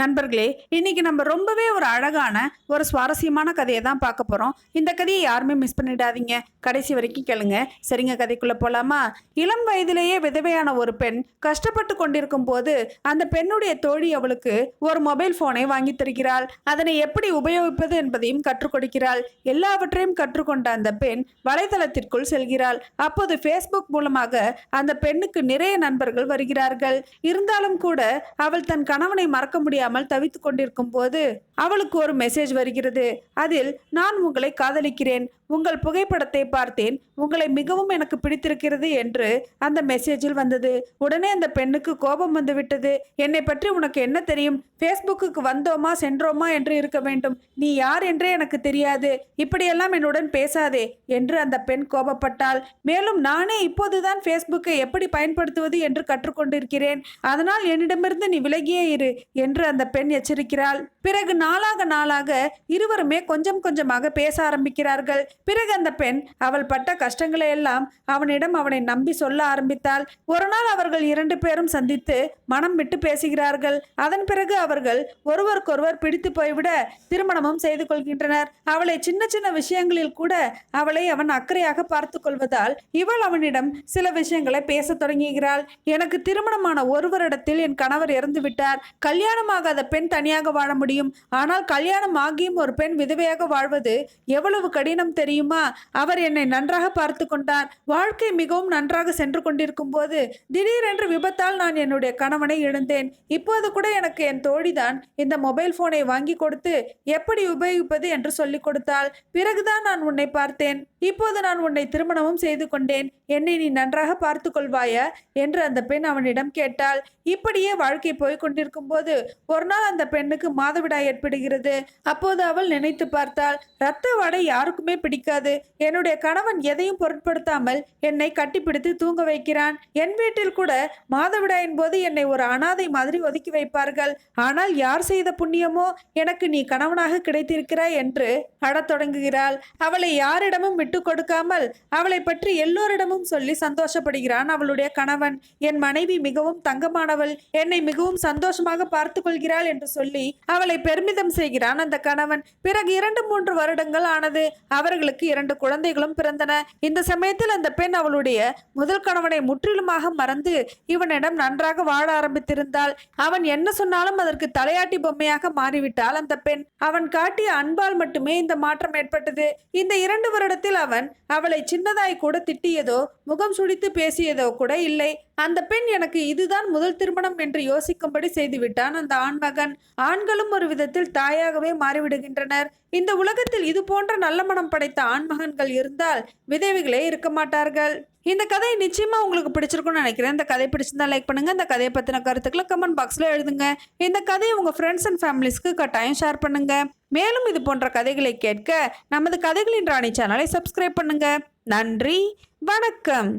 நண்பர்களே இன்னைக்கு நம்ம ரொம்பவே ஒரு அழகான ஒரு சுவாரஸ்யமான கதையை தான் பார்க்க போகிறோம் இந்த கதையை யாருமே மிஸ் பண்ணிடாதீங்க. கடைசி வரைக்கும் கேளுங்க. சரிங்க கதைக்குள்ளே போகலாமா இளம் வயதிலேயே விதவையான ஒரு பெண் கஷ்டப்பட்டு கொண்டிருக்கும் போது அந்த பெண்ணுடைய தோழி அவளுக்கு ஒரு மொபைல் ஃபோனை வாங்கி தருகிறாள். அதனை எப்படி உபயோகிப்பது என்பதையும் கற்றுக் கொடுக்கிறாள். எல்லாவற்றையும் கற்றுக்கொண்ட அந்த பெண் வலைதளத்திற்குள் செல்கிறாள். அப்போது ஃபேஸ்புக் மூலமாக அந்த பெண்ணுக்கு நிறைய நண்பர்கள் வருகிறார்கள். இருந்தாலும் கூட அவள் தன் கணவனை மறக்க முடியாது தெரியாமல் தவித்துக் கொண்டிருக்கும் போது அவளுக்கு ஒரு மெசேஜ் வருகிறது. அதில் நான் உங்களை காதலிக்கிறேன். உங்கள் புகைப்படத்தை பார்த்தேன். உங்களை மிகவும் எனக்கு பிடித்திருக்கிறது என்று அந்த மெசேஜில் வந்தது. உடனே அந்த பெண்ணுக்கு கோபம் வந்துவிட்டது என்னை பற்றி உனக்கு என்ன தெரியும்? ஃபேஸ்புக்கு வந்தோமா சென்றோமா என்று இருக்க வேண்டும். நீ யார் என்றே எனக்கு தெரியாது. இப்படியெல்லாம் என்னுடன் பேசாதே என்று அந்த பெண் கோபப்பட்டாள். மேலும் நானே இப்போதுதான் ஃபேஸ்புக்கை எப்படி பயன்படுத்துவது என்று கற்றுக்கொண்டிருக்கிறேன். அதனால் என்னிடமிருந்து நீ விலகியே இரு என்று அந்த பெண் எச்சரிக்கிறாள். பிறகு நாளாக நாளாக இருவருமே கொஞ்சம் கொஞ்சமாக பேச ஆரம்பிக்கிறார்கள். பிறகு அந்த பெண் அவள் பட்ட கஷ்டங்களை எல்லாம் அவனிடம் அவனை நம்பி சொல்ல ஆரம்பித்தாள் ஒரு நாள் அவர்கள் இரண்டு பேரும் சந்தித்து மனம் விட்டு பேசுகிறார்கள். அதன் பிறகு அவர்கள் ஒருவருக்கொருவர் பிடித்து போய்விட திருமணமும் செய்து கொள்கின்றனர். அவளை சின்ன சின்ன விஷயங்களில் கூட அவளை அவன் அக்கறையாக பார்த்து கொள்வதால் இவள் அவனிடம் சில விஷயங்களை பேசத் தொடங்குகிறாள். எனக்கு திருமணமான ஒரு வருடத்தில் என் கணவர் இறந்து விட்டார். கல்யாணமாகாத பெண் தனியாக வாழ முடியும். ஆனால் கல்யாணம் ஆகியும் ஒரு பெண் விதவையாக வாழ்வது எவ்வளவு கடினம் தெரியுமா? அவர் என்னை நன்றாக பார்த்து கொண்டார். வாழ்க்கை மிகவும் நன்றாக சென்று கொண்டிருக்கும் போது திடீரென்று விபத்தால் நான் என்னுடைய கணவனை இழந்தேன். இப்போது கூட எனக்கு என் தோழிதான் இந்த மொபைல் போனை வாங்கி கொடுத்து எப்படி உபயோகிப்பது என்று சொல்லிக் கொடுத்தாள். பிறகுதான் நான் உன்னை பார்த்தேன். இப்போது நான் உன்னை திருமணமும் செய்து கொண்டேன். என்னை நீ நன்றாக பார்த்து கொள்வாயா? என்று அந்த பெண் அவனிடம் கேட்டாள். இப்படியே வாழ்க்கை போய் கொண்டிருக்கும் போது ஒரு நாள் அந்த பெண்ணுக்கு மாதவிடாய் ஏற்படுகிறது. அப்போது அவள் நினைத்து பார்த்தாள் ரத்த வடை யாருக்குமே பிடிக்காது. என்னுடைய கணவன் எதை எதையும் பொருட்படுத்தாமல் என்னை கட்டிப்பிடித்து தூங்க வைக்கிறான். என் வீட்டில் கூட மாதவிடாயின் போது என்னை ஒரு அனாதை மாதிரி ஒதுக்கி வைப்பார்கள். ஆனால் யார் செய்த புண்ணியமோ எனக்கு நீ கணவனாக கிடைத்திருக்கிறாய் என்று அடத் தொடங்குகிறாள். அவளை யாரிடமும் விட்டு கொடுக்காமல் அவளை பற்றி எல்லோரிடமும் சொல்லி சந்தோஷப்படுகிறான் அவளுடைய கணவன். என் மனைவி மிகவும் தங்கமானவள். என்னை மிகவும் சந்தோஷமாக பார்த்து கொள்கிறாள் என்று சொல்லி அவளை பெருமிதம் செய்கிறான் அந்த கணவன். பிறகு இரண்டு மூன்று வருடங்கள் ஆனது. அவர்களுக்கு இரண்டு குழந்தைகளும் பிறந்தன. இந்த சமயத்தில் அந்த பெண் அவளுடைய முதல் கணவனை முற்றிலுமாக மறந்து இவனிடம் நன்றாக வாழ ஆரம்பித்திருந்தாள். அவன் என்ன சொன்னாலும் அதற்கு தலையாட்டி பொம்மையாக மாறிவிட்டால் அந்த பெண் அவன் காட்டிய அன்பால் மட்டுமே இந்த மாற்றம் ஏற்பட்டது. இந்த இரண்டு வருடத்தில் அவன் அவளை சின்னதாய் கூட திட்டியதோ முகம் சுடித்து பேசியதோ கூட இல்லை. அந்த பெண் எனக்கு இதுதான் முதல் திருமணம் என்று யோசிக்கும்படி செய்துவிட்டான் அந்த ஆண்மகன். ஆண்களும் ஒரு விதத்தில் தாயாகவே மாறிவிடுகின்றனர். இந்த உலகத்தில் இது போன்ற நல்ல மனம் படைத்த ஆண்மகன்கள் இருந்தால் குலதேவிகளே இருக்க மாட்டார்கள். இந்த கதை நிச்சயமா உங்களுக்கு பிடிச்சிருக்கும்னு நினைக்கிறேன். இந்த கதை பிடிச்சிருந்தா லைக் பண்ணுங்க. இந்த கதையை பத்தின கருத்துக்களை கமெண்ட் பாக்ஸ்ல எழுதுங்க. இந்த கதையை உங்க ஃப்ரெண்ட்ஸ் அண்ட் ஃபேமிலிஸ்க்கு கட்டாயம் ஷேர் பண்ணுங்க. மேலும் இது போன்ற கதைகளை கேட்க நமது கதைகளின் ராணி சேனலை சப்ஸ்கிரைப் பண்ணுங்க. நன்றி. வணக்கம்.